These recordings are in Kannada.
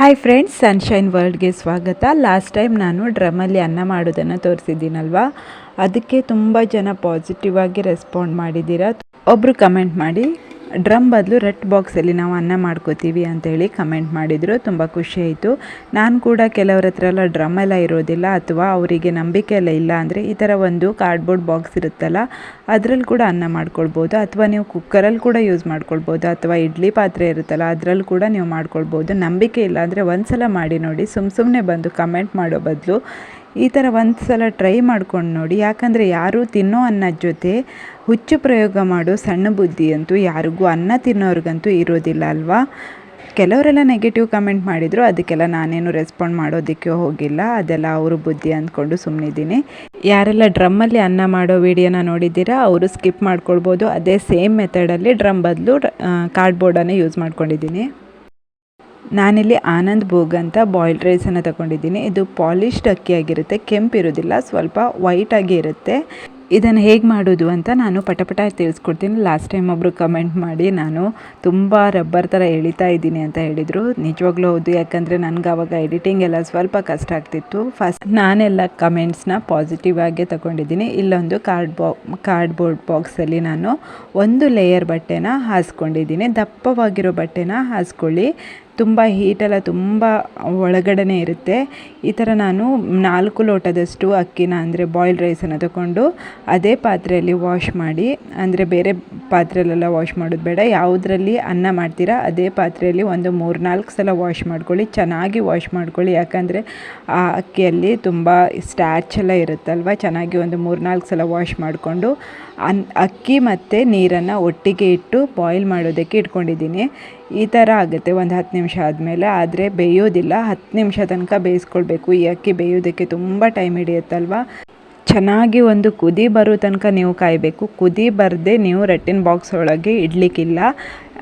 ಹಾಯ್ ಫ್ರೆಂಡ್ಸ್ ಸನ್ಶೈನ್ ವರ್ಲ್ಡ್ಗೆ ಸ್ವಾಗತ. ಲಾಸ್ಟ್ ಟೈಮ್ ನಾನು ಡ್ರಮ್ಮಲ್ಲಿ ಅನ್ನ ಮಾಡೋದನ್ನು ತೋರಿಸಿದ್ದೀನಲ್ವಾ? ಅದಕ್ಕೆ ತುಂಬ ಜನ ಪಾಸಿಟಿವ್ ಆಗಿ ರೆಸ್ಪಾಂಡ್ ಮಾಡಿದ್ದೀರಾ? ಒಬ್ಬರು ಕಮೆಂಟ್ ಮಾಡಿ. ಡ್ರಮ್ ಬದಲು ರೆಡ್ ಬಾಕ್ಸಲ್ಲಿ ನಾವು ಅನ್ನ ಮಾಡ್ಕೋತೀವಿ ಅಂತೇಳಿ ಕಮೆಂಟ್ ಮಾಡಿದರು. ತುಂಬ ಆಯಿತು. ನಾನು ಕೂಡ ಕೆಲವ್ರ ಹತ್ರ ಎಲ್ಲ ಡ್ರಮ್ ಎಲ್ಲ ಇರೋದಿಲ್ಲ ಅಥವಾ ಅವರಿಗೆ ನಂಬಿಕೆ ಎಲ್ಲ ಇಲ್ಲ ಅಂದರೆ ಈ ಥರ ಒಂದು ಕಾರ್ಡ್ಬೋರ್ಡ್ ಬಾಕ್ಸ್ ಇರುತ್ತಲ್ಲ, ಅದರಲ್ಲಿ ಕೂಡ ಅನ್ನ ಮಾಡ್ಕೊಳ್ಬೋದು. ಅಥವಾ ನೀವು ಕುಕ್ಕರಲ್ಲಿ ಕೂಡ ಯೂಸ್ ಮಾಡ್ಕೊಳ್ಬೋದು. ಅಥವಾ ಇಡ್ಲಿ ಪಾತ್ರೆ ಇರುತ್ತಲ್ಲ, ಅದರಲ್ಲಿ ಕೂಡ ನೀವು ಮಾಡ್ಕೊಳ್ಬೋದು. ನಂಬಿಕೆ ಇಲ್ಲ ಅಂದರೆ ಒಂದು ಸಲ ಮಾಡಿ ನೋಡಿ. ಸುಮ್ಮ ಸುಮ್ಮನೆ ಬಂದು ಕಮೆಂಟ್ ಮಾಡೋ ಬದಲು ಈ ಥರ ಒಂದು ಸಲ ಟ್ರೈ ಮಾಡ್ಕೊಂಡು ನೋಡಿ. ಯಾಕಂದರೆ ಯಾರೂ ತಿನ್ನೋ ಅನ್ನದ ಜೊತೆ ಹುಚ್ಚು ಪ್ರಯೋಗ ಮಾಡೋ ಸಣ್ಣ ಬುದ್ಧಿ ಅಂತೂ ಯಾರಿಗೂ ಅನ್ನ ತಿನ್ನೋರಿಗಂತೂ ಇರೋದಿಲ್ಲ ಅಲ್ವಾ? ಕೆಲವರೆಲ್ಲ ನೆಗೆಟಿವ್ ಕಮೆಂಟ್ ಮಾಡಿದರು, ಅದಕ್ಕೆಲ್ಲ ನಾನೇನು ರೆಸ್ಪಾಂಡ್ ಮಾಡೋದಕ್ಕೆ ಹೋಗಿಲ್ಲ. ಅದೆಲ್ಲ ಅವರು ಬುದ್ಧಿ ಅಂದ್ಕೊಂಡು ಸುಮ್ಮನಿದ್ದೀನಿ ಯಾರೆಲ್ಲ ಡ್ರಮ್ಮಲ್ಲಿ ಅನ್ನ ಮಾಡೋ ವಿಡಿಯೋನ ನೋಡಿದ್ದೀರಾ, ಅವರು ಸ್ಕಿಪ್ ಮಾಡ್ಕೊಳ್ಬೋದು. ಅದೇ ಸೇಮ್ ಮೆಥಡಲ್ಲಿ ಡ್ರಮ್ ಬದಲು ಕಾರ್ಡ್ಬೋರ್ಡನ್ನು ಯೂಸ್ ಮಾಡ್ಕೊಂಡಿದ್ದೀನಿ. ನಾನಿಲ್ಲಿ ಆನಂದ್ ಭೋಗ್ ಅಂತ ಬಾಯ್ಲ್ಡ್ ರೈಸನ್ನು ತಗೊಂಡಿದ್ದೀನಿ. ಇದು ಪಾಲಿಶ್ಡ್ ಅಕ್ಕಿ ಆಗಿರುತ್ತೆ ಕೆಂಪಿರೋದಿಲ್ಲ, ಸ್ವಲ್ಪ ವೈಟಾಗಿ ಇರುತ್ತೆ. ಇದನ್ನು ಹೇಗೆ ಮಾಡೋದು ಅಂತ ನಾನು ಪಟಪಟ ತಿಳಿಸ್ಕೊಡ್ತೀನಿ. ಲಾಸ್ಟ್ ಟೈಮ್ ಒಬ್ಬರು ಕಮೆಂಟ್ ಮಾಡಿ ನಾನು ತುಂಬ ರಬ್ಬರ್ ಥರ ಎಳಿತಾ ಇದ್ದೀನಿ ಅಂತ ಹೇಳಿದರು. ನಿಜವಾಗ್ಲೂ ಹೌದು, ಯಾಕಂದರೆ ನನಗೆ ಆವಾಗ ಎಡಿಟಿಂಗ್ ಎಲ್ಲ ಸ್ವಲ್ಪ ಕಷ್ಟ ಆಗ್ತಿತ್ತು. ಫಸ್ಟ್ ನಾನೆಲ್ಲ ಕಮೆಂಟ್ಸ್ನ ಪಾಸಿಟಿವ್ ಆಗೇ ತಗೊಂಡಿದ್ದೀನಿ. ಇಲ್ಲೊಂದು ಕಾರ್ಡ್ ಬಾ ಕಾರ್ಡ್ಬೋರ್ಡ್ ಬಾಕ್ಸಲ್ಲಿ ನಾನು ಒಂದು ಲೇಯರ್ ಬಟ್ಟೆನ ಹಾಸ್ಕೊಂಡಿದ್ದೀನಿ. ದಪ್ಪವಾಗಿರೋ ಬಟ್ಟೆನ ಹಾಸ್ಕೊಳ್ಳಿ. ತುಂಬ ಹೀಟೆಲ್ಲ ತುಂಬ ಒಳಗಡೆ ಇರುತ್ತೆ. ಈ ಥರ ನಾನು ನಾಲ್ಕು ಲೋಟದಷ್ಟು ಅಕ್ಕಿನ ಅಂದರೆ ಬಾಯ್ಲ್ಡ್ ರೈಸನ್ನು ತಗೊಂಡು ಅದೇ ಪಾತ್ರೆಯಲ್ಲಿ ವಾಶ್ ಮಾಡಿ, ಅಂದರೆ ಬೇರೆ ಪಾತ್ರೆಯಲ್ಲೆಲ್ಲ ವಾಶ್ ಮಾಡೋದು ಬೇಡ, ಯಾವುದರಲ್ಲಿ ಅನ್ನ ಮಾಡ್ತೀರಾ ಅದೇ ಪಾತ್ರೆಯಲ್ಲಿ ಒಂದು ಮೂರು ನಾಲ್ಕು ಸಲ ವಾಶ್ ಮಾಡ್ಕೊಳ್ಳಿ, ಚೆನ್ನಾಗಿ ವಾಶ್ ಮಾಡ್ಕೊಳ್ಳಿ. ಯಾಕಂದರೆ ಆ ಅಕ್ಕಿಯಲ್ಲಿ ತುಂಬ ಸ್ಟ್ಯಾಚ್ ಎಲ್ಲ ಇರುತ್ತಲ್ವ, ಚೆನ್ನಾಗಿ ಒಂದು ಮೂರು ನಾಲ್ಕು ಸಲ ವಾಶ್ ಮಾಡಿಕೊಂಡು ಅನ್, ಅಕ್ಕಿ ಮತ್ತು ನೀರನ್ನು ಒಟ್ಟಿಗೆ ಇಟ್ಟು ಬಾಯ್ಲ್ ಮಾಡೋದಕ್ಕೆ ಇಟ್ಕೊಂಡಿದ್ದೀನಿ. ಈ ಥರ ಆಗುತ್ತೆ, ಒಂದು ಹತ್ತು ನಿಮಿಷ ಆದಮೇಲೆ. ಆದರೆ ಬೇಯೋದಿಲ್ಲ, ಹತ್ತು ನಿಮಿಷ ತನಕ ಬೇಯಿಸ್ಕೊಳ್ಬೇಕು. ಈ ಅಕ್ಕಿ ಬೇಯೋದಕ್ಕೆ ತುಂಬ ಟೈಮ್ ಹಿಡಿಯುತ್ತಲ್ವ? ಚೆನ್ನಾಗಿ ಒಂದು ಕುದಿ ಬರೋ ತನಕ ನೀವು ಕಾಯಬೇಕು. ಕುದಿ ಬರದೆ ನೀವು ರಟ್ಟಿನ ಬಾಕ್ಸ್ ಒಳಗೆ ಇಡಲಿಕ್ಕಿಲ್ಲ.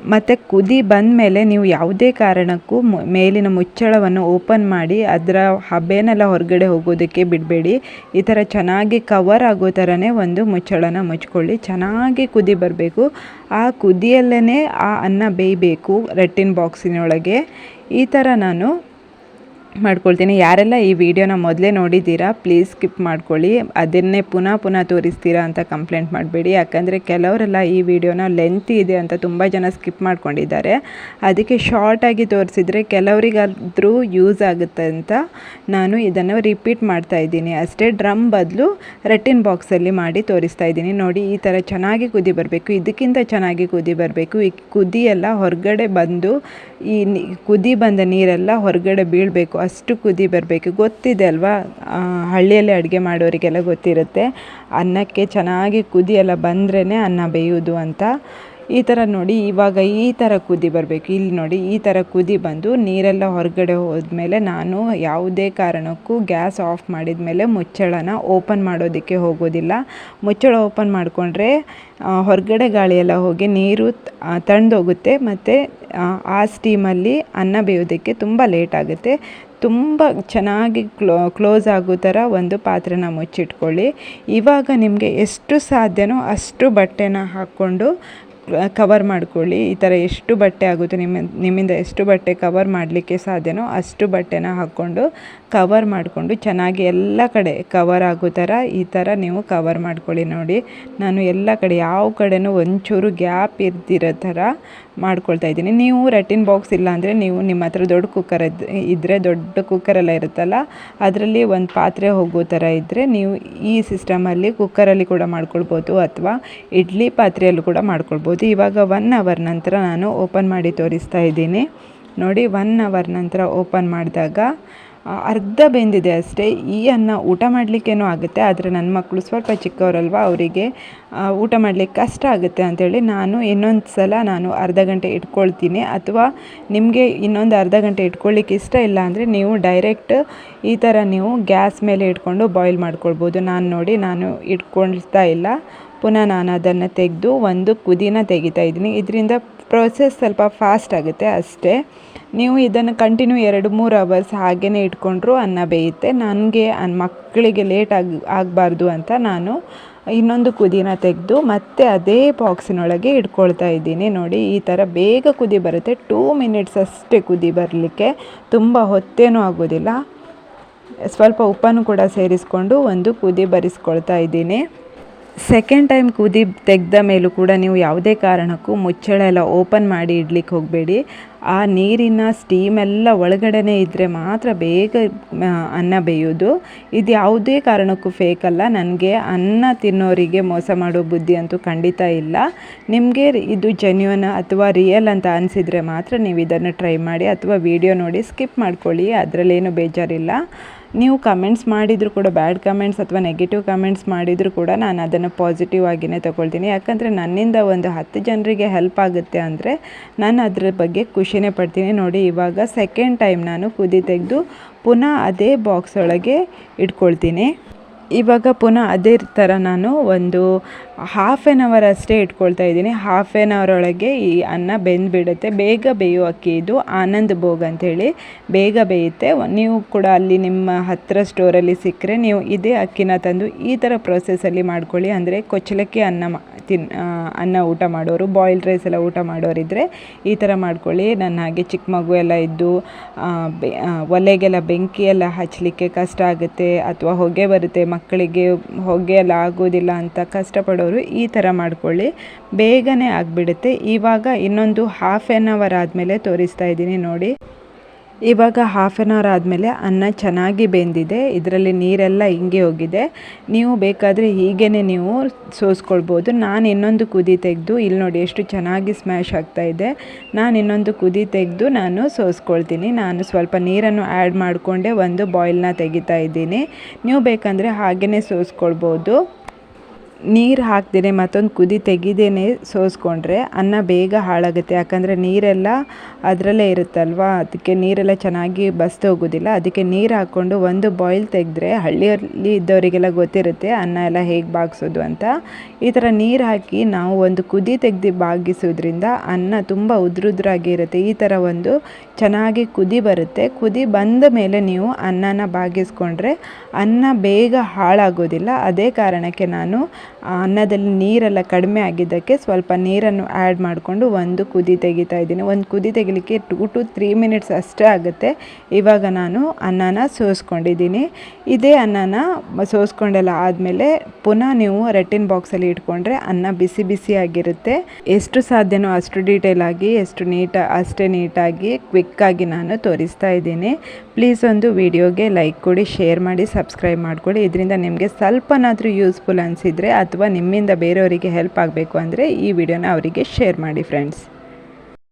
ಮತ್ತು ಕುದಿ ಬಂದ ಮೇಲೆ ನೀವು ಯಾವುದೇ ಕಾರಣಕ್ಕೂ ಮೇಲಿನ ಮುಚ್ಚಳವನ್ನು ಓಪನ್ ಮಾಡಿ ಅದರ ಹಬೆನೆಲ್ಲ ಹೊರಗಡೆ ಹೋಗೋದಕ್ಕೆ ಬಿಡಬೇಡಿ. ಈ ಥರ ಚೆನ್ನಾಗಿ ಕವರ್ ಆಗೋ ಥರನೇ ಒಂದು ಮುಚ್ಚಳನ ಮುಚ್ಕೊಳ್ಳಿ. ಚೆನ್ನಾಗಿ ಕುದಿ ಬರಬೇಕು. ಆ ಕುದಿಯಲ್ಲೇ ಆ ಅನ್ನ ಬೇಯಬೇಕು ರಟ್ಟಿನ ಬಾಕ್ಸಿನೊಳಗೆ ಈ ಥರ ನಾನು ಮಾಡ್ಕೊಳ್ತೀನಿ. ಯಾರೆಲ್ಲ ಈ ವಿಡಿಯೋನ ಮೊದಲೇ ನೋಡಿದ್ದೀರಾ ಪ್ಲೀಸ್ ಸ್ಕಿಪ್ ಮಾಡ್ಕೊಳ್ಳಿ. ಅದನ್ನೇ ಪುನಃ ಪುನಃ ತೋರಿಸ್ತೀರಾ ಅಂತ ಕಂಪ್ಲೇಂಟ್ ಮಾಡಬೇಡಿ. ಯಾಕಂದರೆ ಕೆಲವರೆಲ್ಲ ಈ ವಿಡಿಯೋನ ಲೆಂತ್ ಇದೆ ಅಂತ ತುಂಬ ಜನ ಸ್ಕಿಪ್ ಮಾಡ್ಕೊಂಡಿದ್ದಾರೆ. ಅದಕ್ಕೆ ಶಾರ್ಟಾಗಿ ತೋರಿಸಿದರೆ ಕೆಲವರಿಗಾದರೂ ಯೂಸ್ ಆಗುತ್ತೆ ಅಂತ ನಾನು ಇದನ್ನು ರಿಪೀಟ್ ಮಾಡ್ತಾ ಇದ್ದೀನಿ. ಅಷ್ಟೇ ಡ್ರಮ್ ಬದಲು ರಟ್ಟಿನ್ ಬಾಕ್ಸಲ್ಲಿ ಮಾಡಿ ತೋರಿಸ್ತಾ ಇದ್ದೀನಿ. ನೋಡಿ, ಈ ಥರ ಚೆನ್ನಾಗಿ ಕುದಿ ಬರಬೇಕು. ಇದಕ್ಕಿಂತ ಚೆನ್ನಾಗಿ ಕುದಿ ಬರಬೇಕು. ಈ ಕುದಿಯೆಲ್ಲ ಹೊರಗಡೆ ಬಂದು, ಈ ಕುದಿ ಬಂದ ನೀರೆಲ್ಲ ಹೊರಗಡೆ ಬೀಳಬೇಕು ಅಷ್ಟು ಕುದಿ ಬರಬೇಕು. ಗೊತ್ತಿದೆ ಅಲ್ವಾ? ಹಳ್ಳಿಯಲ್ಲಿ ಅಡುಗೆ ಮಾಡೋರಿಗೆಲ್ಲ ಗೊತ್ತಿರುತ್ತೆ. ಅನ್ನಕ್ಕೆ ಚೆನ್ನಾಗಿ ಕುದಿ ಎಲ್ಲ ಬಂದ್ರೇ ಅನ್ನ ಬೇಯೋದು ಅಂತ. ಈ ಥರ ನೋಡಿ, ಇವಾಗ ಈ ಥರ ಕುದಿ ಬರಬೇಕು. ಇಲ್ಲಿ ನೋಡಿ, ಈ ಥರ ಕುದಿ ಬಂದು ನೀರೆಲ್ಲ ಹೊರಗಡೆ ಹೋದ್ಮೇಲೆ ನಾನು ಯಾವುದೇ ಕಾರಣಕ್ಕೂ ಗ್ಯಾಸ್ ಆಫ್ ಮಾಡಿದ ಮೇಲೆ ಮುಚ್ಚಳನ ಓಪನ್ ಮಾಡೋದಕ್ಕೆ ಹೋಗೋದಿಲ್ಲ. ಮುಚ್ಚಳ ಓಪನ್ ಮಾಡಿಕೊಂಡ್ರೆ ಹೊರಗಡೆ ಗಾಳಿಯೆಲ್ಲ ಹೋಗಿ ನೀರು ತಣ್ಣದೋಗುತ್ತೆ ಮತ್ತು ಆ ಸ್ಟೀಮಲ್ಲಿ ಅನ್ನ ಬೇಯೋದಕ್ಕೆ ತುಂಬ ಲೇಟ್ ಆಗುತ್ತೆ. ತುಂಬ ಚೆನ್ನಾಗಿ ಕ್ಲೋ, ಕ್ಲೋಸ್ ಆಗೋ ಥರ ಒಂದು ಪಾತ್ರೆನ ಮುಚ್ಚಿಟ್ಕೊಳ್ಳಿ. ಇವಾಗ ನಿಮಗೆ ಎಷ್ಟು ಸಾಧ್ಯನೋ ಅಷ್ಟು ಬಟ್ಟೆನ ಹಾಕ್ಕೊಂಡು ಕವರ್ ಮಾಡ್ಕೊಳ್ಳಿ. ಈ ಥರ ಎಷ್ಟು ಬಟ್ಟೆ ಆಗುತ್ತೆ ನಿಮ್ಮ, ನಿಮ್ಮಿಂದ ಎಷ್ಟು ಬಟ್ಟೆ ಕವರ್ ಮಾಡಲಿಕ್ಕೆ ಸಾಧ್ಯನೋ ಅಷ್ಟು ಬಟ್ಟೆನ ಹಾಕ್ಕೊಂಡು ಕವರ್ ಮಾಡಿಕೊಂಡು ಚೆನ್ನಾಗಿ ಎಲ್ಲ ಕಡೆ ಕವರ್ ಆಗೋ ಥರ ಈ ಥರ ನೀವು ಕವರ್ ಮಾಡ್ಕೊಳ್ಳಿ ನೋಡಿ. ನಾನು ಎಲ್ಲ ಕಡೆ ಯಾವ ಕಡೆನೂ ಒಂಚೂರು ಗ್ಯಾಪ್ ಇರ್ದಿರೋ ಥರ ಮಾಡ್ಕೊಳ್ತಾ ಇದ್ದೀನಿ. ನೀವು ರಟ್ಟಿನ ಬಾಕ್ಸ್ ಇಲ್ಲ ಅಂದರೆ ನೀವು ನಿಮ್ಮ ಹತ್ರ ದೊಡ್ಡ ಕುಕ್ಕರ್ ಇದ್ದರೆ ದೊಡ್ಡ ಕುಕ್ಕರೆಲ್ಲ ಇರುತ್ತಲ್ಲ, ಅದರಲ್ಲಿ ಒಂದು ಪಾತ್ರೆ ಹೋಗೋ ಥರ ಇದ್ದರೆ ನೀವು ಈ ಸಿಸ್ಟಮಲ್ಲಿ ಕುಕ್ಕರಲ್ಲಿ ಕೂಡ ಮಾಡ್ಕೊಳ್ಬೋದು ಅಥವಾ ಇಡ್ಲಿ ಪಾತ್ರೆಯಲ್ಲೂ ಕೂಡ ಮಾಡ್ಕೊಳ್ಬೋದು. ಇವಾಗ ಒನ್ ಅವರ್ ನಂತರ ನಾನು ಓಪನ್ ಮಾಡಿ ತೋರಿಸ್ತಾ ಇದ್ದೀನಿ. ನೋಡಿ ಒನ್ ಅವರ್ ನಂತರ ಓಪನ್ ಮಾಡಿದಾಗ ಅರ್ಧ ಬೆಂದಿದೆ ಅಷ್ಟೇ. ಈ ಅನ್ನ ಊಟ ಮಾಡಲಿಕ್ಕೇನೋ ಆಗುತ್ತೆ, ಆದರೆ ನನ್ನ ಮಕ್ಕಳು ಸ್ವಲ್ಪ ಚಿಕ್ಕವರಲ್ವ, ಅವರಿಗೆ ಊಟ ಮಾಡಲಿಕ್ಕೆ ಕಷ್ಟ ಆಗುತ್ತೆ ಅಂಥೇಳಿ ನಾನು ಇನ್ನೊಂದು ಸಲ ನಾನು ಅರ್ಧ ಗಂಟೆ ಇಟ್ಕೊಳ್ತೀನಿ. ಅಥವಾ ನಿಮಗೆ ಇನ್ನೊಂದು ಅರ್ಧ ಗಂಟೆ ಇಟ್ಕೊಳ್ಳಿಕ್ಕೆ ಇಷ್ಟ ಇಲ್ಲ ಅಂದರೆ ನೀವು ಡೈರೆಕ್ಟ್ ಈ ಥರ ನೀವು ಗ್ಯಾಸ್ ಮೇಲೆ ಇಟ್ಕೊಂಡು ಬಾಯ್ಲ್ ಮಾಡ್ಕೊಳ್ಬೋದು. ನಾನು ನೋಡಿ, ನಾನು ಇಟ್ಕೊಳ್ತಾ ಇಲ್ಲ. ಪುನಃ ನಾನು ಅದನ್ನು ತೆಗೆದು ಒಂದು ಕುದಿನ ತೆಗಿತಾ ಇದ್ದೀನಿ. ಇದರಿಂದ ಪ್ರೊಸೆಸ್ ಸ್ವಲ್ಪ ಫಾಸ್ಟ್ ಆಗುತ್ತೆ ಅಷ್ಟೇ. ನೀವು ಇದನ್ನು ಕಂಟಿನ್ಯೂ ಎರಡು ಮೂರು ಅವರ್ಸ್ ಹಾಗೇ ಇಟ್ಕೊಂಡ್ರು ಅನ್ನ ಬೇಯುತ್ತೆ. ನನಗೆ ಮಕ್ಕಳಿಗೆ ಲೇಟ್ ಆಗಿ, ಆಗಬಾರ್ದು ಅಂತ ನಾನು ಇನ್ನೊಂದು ಕುದಿನ ತೆಗೆದು ಮತ್ತೆ ಅದೇ ಬಾಕ್ಸಿನೊಳಗೆ ಇಟ್ಕೊಳ್ತಾ ಇದ್ದೀನಿ. ನೋಡಿ, ಈ ಥರ ಬೇಗ ಕುದಿ ಬರುತ್ತೆ. ಟೂ ಮಿನಿಟ್ಸ್ ಅಷ್ಟೇ ಕುದಿ ಬರಲಿಕ್ಕೆ ತುಂಬ ಹೊತ್ತೇನೂ ಆಗೋದಿಲ್ಲ. ಸ್ವಲ್ಪ ಉಪ್ಪನ್ನು ಕೂಡ ಸೇರಿಸ್ಕೊಂಡು ಒಂದು ಕುದಿ ಬರಿಸ್ಕೊಳ್ತಾ ಇದ್ದೀನಿ. ಸೆಕೆಂಡ್ ಟೈಮ್ ಕುದಿ ತೆಗೆದ ಮೇಲೂ ಕೂಡ ನೀವು ಯಾವುದೇ ಕಾರಣಕ್ಕೂ ಮುಚ್ಚಳ ಎಲ್ಲ ಓಪನ್ ಮಾಡಿ ಇಡ್ಲಿಕ್ಕೆ ಹೋಗಬೇಡಿ. ಆ ನೀರಿನ ಸ್ಟೀಮೆಲ್ಲ ಒಳಗಡೆನೇ ಇದ್ದರೆ ಮಾತ್ರ ಬೇಗ ಅನ್ನ ಬೇಯೋದು. ಇದು ಯಾವುದೇ ಕಾರಣಕ್ಕೂ ಫೇಕ್ ಅಲ್ಲ. ನನಗೆ ಅನ್ನ ತಿನ್ನೋರಿಗೆ ಮೋಸ ಮಾಡೋ ಬುದ್ಧಿ ಅಂತೂ ಖಂಡಿತ ಇಲ್ಲ. ನಿಮಗೆ ಇದು ಜೆನ್ಯೂನ್ ಅಥವಾ ರಿಯಲ್ ಅಂತ ಅನಿಸಿದರೆ ಮಾತ್ರ ನೀವು ಇದನ್ನು ಟ್ರೈ ಮಾಡಿ ಅಥವಾ ವಿಡಿಯೋ ನೋಡಿ ಸ್ಕಿಪ್ ಮಾಡ್ಕೊಳ್ಳಿ. ಅದರಲ್ಲೇನು ಬೇಜಾರಿಲ್ಲ. ನೀವು ಕಮೆಂಟ್ಸ್ ಮಾಡಿದರೂ ಕೂಡ ಬ್ಯಾಡ್ ಕಮೆಂಟ್ಸ್ ಅಥವಾ ನೆಗೆಟಿವ್ ಕಮೆಂಟ್ಸ್ ಮಾಡಿದರೂ ಕೂಡ ನಾನು ಅದನ್ನು ಪಾಸಿಟಿವ್ ಆಗಿಯೇ ತೊಗೊಳ್ತೀನಿ. ಯಾಕಂದರೆ ನನ್ನಿಂದ ಒಂದು ಹತ್ತು ಜನರಿಗೆ ಹೆಲ್ಪ್ ಆಗುತ್ತೆ ಅಂದರೆ ನಾನು ಅದ್ರ ಬಗ್ಗೆ ಖುಷಿನೇ ಪಡ್ತೀನಿ ನೋಡಿ ಇವಾಗ ಸೆಕೆಂಡ್ ಟೈಮ್ ನಾನು ಕುದಿ ತೆಗೆದು ಪುನಃ ಅದೇ ಬಾಕ್ಸ್ ಒಳಗೆ ಇಟ್ಕೊಳ್ತೀನಿ. ಇವಾಗ ಪುನಃ ಅದೇ ಥರ ನಾನು ಒಂದು ಹಾಫ್ ಆ್ಯನ್ ಅವರ್ ಅಷ್ಟೇ ಇಟ್ಕೊಳ್ತಾ ಇದ್ದೀನಿ. ಹಾಫ್ ಆ್ಯನ್ ಅವರ್ ಒಳಗೆ ಈ ಅನ್ನ ಬೆಂದುಬಿಡುತ್ತೆ. ಬೇಗ ಬೇಯೋ ಅಕ್ಕಿ ಇದು ಆನಂದ್ ಭೋಗ್ ಅಂಥೇಳಿ. ಬೇಗ ಬೇಯುತ್ತೆ. ನೀವು ಕೂಡ ಅಲ್ಲಿ ನಿಮ್ಮ ಹತ್ತಿರ ಸ್ಟೋರಲ್ಲಿ ಸಿಕ್ಕರೆ ನೀವು ಇದೇ ಅಕ್ಕಿನ ತಂದು ಈ ಥರ ಪ್ರೊಸೆಸಲ್ಲಿ ಮಾಡ್ಕೊಳ್ಳಿ. ಅಂದರೆ ಕೊಚ್ಚಲಕ್ಕಿ ಅನ್ನ ತಿನ್ ಅನ್ನ ಊಟ ಮಾಡೋರು ಬಾಯ್ಲ್ಡ್ ರೈಸ್ ಎಲ್ಲ ಊಟ ಮಾಡೋರಿದ್ದರೆ ಈ ಥರ ಮಾಡ್ಕೊಳ್ಳಿ. ನನ್ನ ಹಾಗೆ ಚಿಕ್ಕ ಮಗು ಎಲ್ಲ ಇದ್ದು ಒಲೆಗೆಲ್ಲ ಬೆಂಕಿ ಎಲ್ಲ ಹಚ್ಚಲಿಕ್ಕೆ ಕಷ್ಟ ಆಗುತ್ತೆ. ಅಥವಾ ಹೊಗೆ ಬರುತ್ತೆ. ಮಕ್ಕಳಿಗೆ ಹೊಗೆ ಎಲ್ಲ ಆಗೋದಿಲ್ಲ ಅಂತ ಕಷ್ಟಪಡೋರು ಈ ಥರ ಮಾಡ್ಕೊಳ್ಳಿ. ಬೇಗನೆ ಆಗಿಬಿಡುತ್ತೆ. ಇವಾಗ ಇನ್ನೊಂದು ಹಾಫ್ ಆ್ಯನ್ ಅವರ್ ಆದಮೇಲೆ ತೋರಿಸ್ತಾ ಇದ್ದೀನಿ ನೋಡಿ. ಇವಾಗ ಹಾಫ್ ಆನ್ ಅವರ್ ಆದಮೇಲೆ ಅನ್ನ ಚೆನ್ನಾಗಿ ಬೆಂದಿದೆ. ಇದರಲ್ಲಿ ನೀರೆಲ್ಲ ಹಿಂಗೆ ಹೋಗಿದೆ. ನೀವು ಬೇಕಾದರೆ ಹೀಗೇ ನೀವು ಸೋಸ್ಕೊಳ್ಬೋದು. ನಾನು ಇನ್ನೊಂದು ಕುದಿ ತೆಗೆದು ಇಲ್ಲಿ ನೋಡಿ ಎಷ್ಟು ಚೆನ್ನಾಗಿ ಸ್ಮ್ಯಾಶ್ ಆಗ್ತಾ ಇದೆ. ನಾನು ಇನ್ನೊಂದು ಕುದಿ ತೆಗೆದು ನಾನು ಸೋಸ್ಕೊಳ್ತೀನಿ. ನಾನು ಸ್ವಲ್ಪ ನೀರನ್ನು ಆ್ಯಡ್ ಮಾಡಿಕೊಂಡೆ, ಒಂದು ಬಾಯ್ಲನ್ನ ತೆಗಿತಾ ಇದ್ದೀನಿ. ನೀವು ಬೇಕಂದರೆ ಹಾಗೆಯೇ ಸೋಸ್ಕೊಳ್ಬೋದು. ನೀರು ಹಾಕ್ದೇ ಮತ್ತೊಂದು ಕುದಿ ತೆಗೆದೇನೆ ಸೋಸ್ಕೊಂಡ್ರೆ ಅನ್ನ ಬೇಗ ಹಾಳಾಗುತ್ತೆ. ಯಾಕಂದರೆ ನೀರೆಲ್ಲ ಅದರಲ್ಲೇ ಇರುತ್ತಲ್ವ? ಅದಕ್ಕೆ ನೀರೆಲ್ಲ ಚೆನ್ನಾಗಿ ಬಸ್ದು ಹೋಗೋದಿಲ್ಲ. ಅದಕ್ಕೆ ನೀರು ಹಾಕ್ಕೊಂಡು ಒಂದು ಬಾಯ್ಲ್ ತೆಗೆದ್ರೆ ಹಳ್ಳಿಯಲ್ಲಿ ಇದ್ದವರಿಗೆಲ್ಲ ಗೊತ್ತಿರುತ್ತೆ ಅನ್ನ ಎಲ್ಲ ಹೇಗೆ ಬಾಗಿಸೋದು ಅಂತ. ಈ ಥರ ನೀರು ಹಾಕಿ ನಾವು ಒಂದು ಕುದಿ ತೆಗೆದು ಬಾಗಿಸೋದ್ರಿಂದ ಅನ್ನ ತುಂಬ ಉದ್ರುದ್ರಾಗಿ ಇರುತ್ತೆ. ಈ ಥರ ಒಂದು ಚೆನ್ನಾಗಿ ಕುದಿ ಬರುತ್ತೆ. ಕುದಿ ಬಂದ ಮೇಲೆ ನೀವು ಅನ್ನನ ಬಾಗಿಸ್ಕೊಂಡ್ರೆ ಅನ್ನ ಬೇಗ ಹಾಳಾಗೋದಿಲ್ಲ. ಅದೇ ಕಾರಣಕ್ಕೆ ನಾನು ಅನ್ನದಲ್ಲಿ ನೀರೆಲ್ಲ ಕಡಿಮೆ ಆಗಿದ್ದಕ್ಕೆ ಸ್ವಲ್ಪ ನೀರನ್ನು ಆ್ಯಡ್ ಮಾಡಿಕೊಂಡು ಒಂದು ಕುದಿ ತೆಗಿತಾ ಇದ್ದೀನಿ. ಒಂದು ಕುದಿ ತೆಗಿಲಿಕ್ಕೆ ಟೂ ಟು ತ್ರೀ ಮಿನಿಟ್ಸ್ ಅಷ್ಟೇ ಆಗುತ್ತೆ. ಇವಾಗ ನಾನು ಅನ್ನನ ಸೋಸ್ಕೊಂಡಿದ್ದೀನಿ. ಇದೇ ಅನ್ನನ ಸೋಸ್ಕೊಂಡೆಲ್ಲ ಆದಮೇಲೆ ಪುನಃ ನೀವು ರೆಟ್ಟಿನ ಬಾಕ್ಸಲ್ಲಿ ಇಟ್ಕೊಂಡ್ರೆ ಅನ್ನ ಬಿಸಿ ಬಿಸಿಯಾಗಿರುತ್ತೆ ಎಷ್ಟು ಸಾಧ್ಯನೋ ಅಷ್ಟು ಡೀಟೇಲ್ ಆಗಿ, ಎಷ್ಟು ನೀಟ ಅಷ್ಟೇ ನೀಟಾಗಿ ಕ್ವಿಕ್ಕಾಗಿ ನಾನು ತೋರಿಸ್ತಾ ಇದ್ದೀನಿ. ಪ್ಲೀಸ್ ಒಂದು ವಿಡಿಯೋಗೆ ಲೈಕ್ ಕೊಡಿ ಶೇರ್ ಮಾಡಿ ಸಬ್ಸ್ಕ್ರೈಬ್ ಮಾಡಿಕೊಡಿ ಇದರಿಂದ ನಿಮಗೆ ಸ್ವಲ್ಪನಾದರೂ ಯೂಸ್ಫುಲ್ ಅನಿಸಿದರೆ ಅಥವಾ ನಿಮ್ಮಿಂದ ಬೇರೆಯವರಿಗೆ ಹೆಲ್ಪ್ ಆಗಬೇಕು ಅಂದರೆ ಈ ವಿಡಿಯೋನ ಅವರಿಗೆ ಶೇರ್ ಮಾಡಿ ಫ್ರೆಂಡ್ಸ್